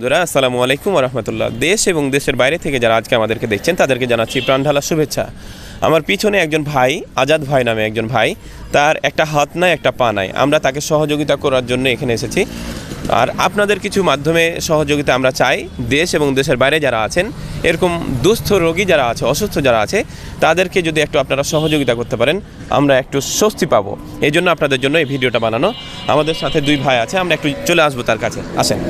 বন্ধুরা, আসসালামু আলাইকুম রহমতুল্লাহ দেশ এবং দেশের বাইরে থেকে যারা আজকে আমাদেরকে দেখছেন, তাদেরকে জানাচ্ছি প্রাণঢালা শুভেচ্ছা। আমার পিছনে একজন ভাই, আজাদ ভাই নামে একজন ভাই, তার একটা হাত নাই, একটা পা নাই। আমরা তাকে সহযোগিতা করার জন্য এখানে এসেছি। আর আপনাদের কিছু মাধ্যমে সহযোগিতা আমরা চাই, দেশ এবং দেশের বাইরে যারা আছেন, এরকম দুস্থ রোগী যারা আছে, অসুস্থ যারা আছে, তাদেরকে যদি একটু আপনারা সহযোগিতা করতে পারেন, আমরা একটু স্বস্তি পাবো। এই জন্য আপনাদের জন্য এই ভিডিওটা বানানো। আমাদের সাথে দুই ভাই আছে, আমরা একটু চলে আসব তার কাছে। আসেন।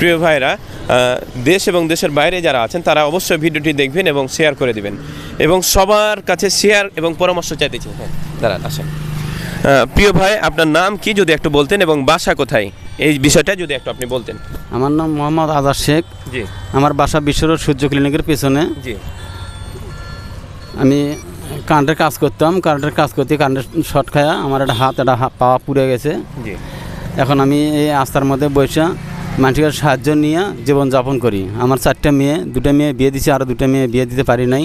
প্রিয় ভাইরা দেশ এবং দেশের বাইরে যারা আছেন তারা অবশ্যই ভিডিওটি দেখবেন এবং শেয়ার করে দিবেন। এবং সবার কাছে শেয়ার এবং পরামর্শ চাইতেছি হ্যাঁ দাঁড়ান আসেন। প্রিয় ভাই আপনার নাম কি যদি একটু বলতেন এবং বাসা কোথায়? এই বিষয়টা যদি একটু আপনি বলতেন। আমার নাম মোহাম্মদ আজাদ শেখ। জি। আমার বাসা বিশ্বর সূর্য ক্লিনিকের পেছনে। জি। আমি কারেন্টের কাজ করতাম। কারেন্টের কাজ করতে কারেন্টের শর্ট খায়া আমার একটা হাত একটা পাওয়া পুড়ে গেছে। জি। এখন আমি এই আস্থার মধ্যে বসে মানুষের সাহায্য নিয়ে জীবনযাপন করি। আমার চারটা মেয়ে, দুটা মেয়ে বিয়ে দিছি, আর দুটা মেয়ে বিয়ে দিতে পারি নাই।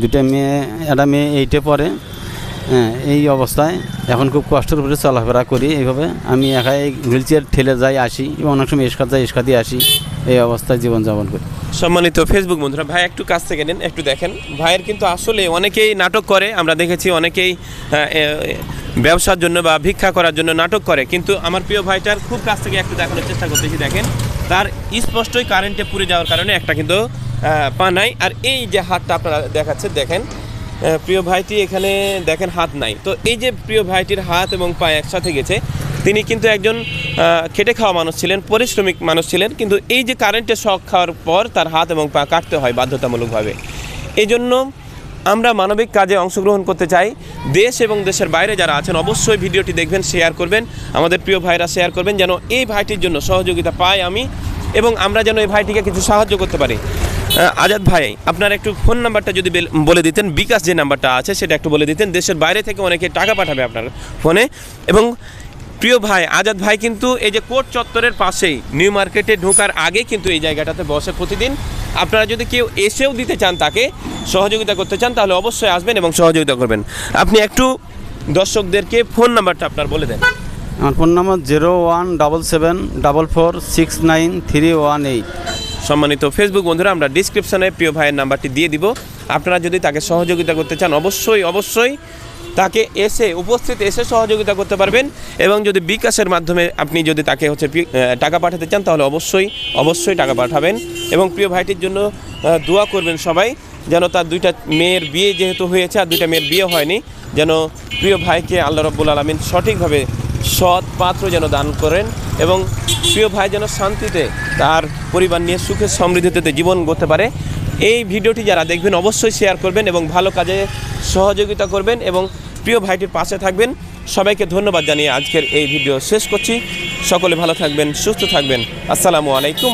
দুটা মেয়ে, একটা মেয়ে এইটে পরে হ্যাঁ এই অবস্থায় এখন খুব কষ্টের উপরে চলাফেরা করি। এইভাবে আমি একাই হুইল চেয়ার ঠেলে যাই, আসি। এবং অনেক সময় ইস্কার যাই এসকা দিয়ে আসি। এই অবস্থায় জীবনযাপন করি। সম্মানিত ফেসবুক বন্ধুরা ভাই একটু কাছ থেকে নেন একটু দেখেন। ভাইয়ের কিন্তু আসলে অনেকেই নাটক করে আমরা দেখেছি অনেকেই এ, ব্যবসার জন্য বা ভিক্ষা করার জন্য নাটক করে। কিন্তু আমার প্রিয় ভাইটার খুব কাছ থেকে একটু দেখানোর চেষ্টা করতেছি দেখেন। তার স্পষ্টই কারেন্টে পুড়ে যাওয়ার কারণে একটা কিন্তু পা নাই। আর এই যে হাতটা আপনারা দেখাচ্ছে দেখেন প্রিয় ভাইটি এখানে দেখেন হাত নাই। তো এই যে প্রিয় ভাইটির হাত এবং পা একসাথে গেছে, তিনি কিন্তু একজন খেটে খাওয়া মানুষ ছিলেন, পরিশ্রমিক মানুষ ছিলেন, কিন্তু এই যে কারেন্টের শখ খাওয়ার পর তার হাত এবং পা কাটতে হয় বাধ্যতামূলকভাবে। এই জন্য আমরা মানবিক কাজে অংশগ্রহণ করতে চাই। দেশ এবং দেশের বাইরে যারা আছেন, অবশ্যই ভিডিওটি দেখবেন শেয়ার করবেন, আমাদের প্রিয় ভাইরা শেয়ার করবেন, যেন এই ভাইটির জন্য সহযোগিতা পাই আমি এবং আমরা যেন এই ভাইটিকে কিছু সাহায্য করতে পারি। আজাদ ভাই, আপনার একটু ফোন নাম্বারটা যদি বলে দিতেন, বিকাশ যে নাম্বারটা আছে সেটা একটু বলে দিতেন, দেশের বাইরে থেকে অনেকে টাকা পাঠাবে আপনার ফোনে। এবং প্রিয় ভাই, আজাদ ভাই কিন্তু এই যে কোর্ট চত্বরের পাশেই নিউ মার্কেটে ঢোকার আগে কিন্তু এই জায়গাটাতে বসে প্রতিদিন। আপনারা যদি কেউ এসেও দিতে চান তাকে সহযোগিতা করতে চান, তাহলে অবশ্যই আসবেন এবং সহযোগিতা করবেন। আপনি একটু দর্শকদেরকে ফোন নাম্বারটা আপনার বলে দেন। আমার phone number zero one double seven double four six nine three one eight. সম্মানিত ফেসবুক বন্ধুরা, আমরা ডিসক্রিপশনে প্রিয় ভাইয়ের নাম্বারটি দিয়ে দিব। আপনারা যদি তাকে সহযোগিতা করতে চান, অবশ্যই অবশ্যই তাকে এসে, উপস্থিত এসে সহযোগিতা করতে পারবেন এবং যদি বিকাশের মাধ্যমে আপনি যদি তাকে হচ্ছে টাকা পাঠাতে চান, তাহলে অবশ্যই অবশ্যই টাকা পাঠাবেন এবং প্রিয় ভাইটির জন্য দোয়া করবেন সবাই যেন তার দুইটা মেয়ের বিয়ে যেহেতু হয়েছে, আর দুইটা মেয়ের বিয়ে হয়নি, যেন প্রিয় ভাইকে আল্লাহ রব্বুল আলমিন সঠিকভাবে সৎ পাত্র যেন দান করেন এবং প্রিয় ভাই যেন শান্তিতে তার পরিবার নিয়ে সুখে সমৃদ্ধিতে জীবন গড়তে পারে। এই ভিডিওটি যারা দেখবেন অবশ্যই শেয়ার করবেন এবং ভালো কাজে সহযোগিতা করবেন এবং প্রিয় ভাইটির পাশে থাকবেন। সবাইকে ধন্যবাদ জানিয়ে আজকের এই ভিডিও শেষ করছি। সকলে ভালো থাকবেন, সুস্থ থাকবেন। আসসালামু আলাইকুম